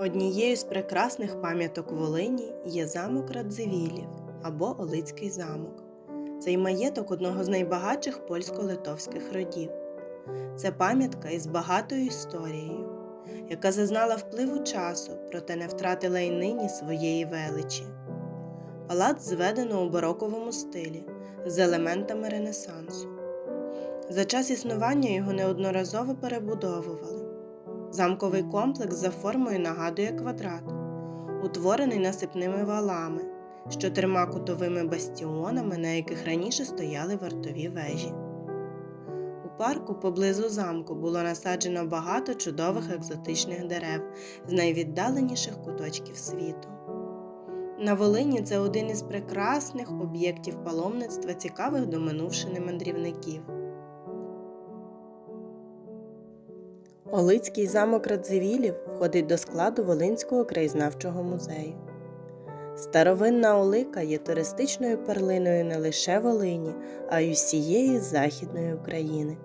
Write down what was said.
Однією з прекрасних пам'яток Волині є замок Радзивілів або Олицький замок. Цей маєток одного з найбагатших польсько-литовських родів. Це пам'ятка із багатою історією, яка зазнала впливу часу, проте не втратила й нині своєї величі. Палац зведено у бароковому стилі з елементами Ренесансу. За час існування його неодноразово перебудовували. Замковий комплекс за формою нагадує квадрат, утворений насипними валами з чотирма кутовими бастіонами, на яких раніше стояли вартові вежі. У парку поблизу замку було насаджено багато чудових екзотичних дерев з найвіддаленіших куточків світу. На Волині це один із прекрасних об'єктів паломництва, цікавих до минувшини мандрівників. Олицький замок Радзивілів входить до складу Волинського краєзнавчого музею. Старовинна Олика є туристичною перлиною не лише Волині, а й усієї Західної України.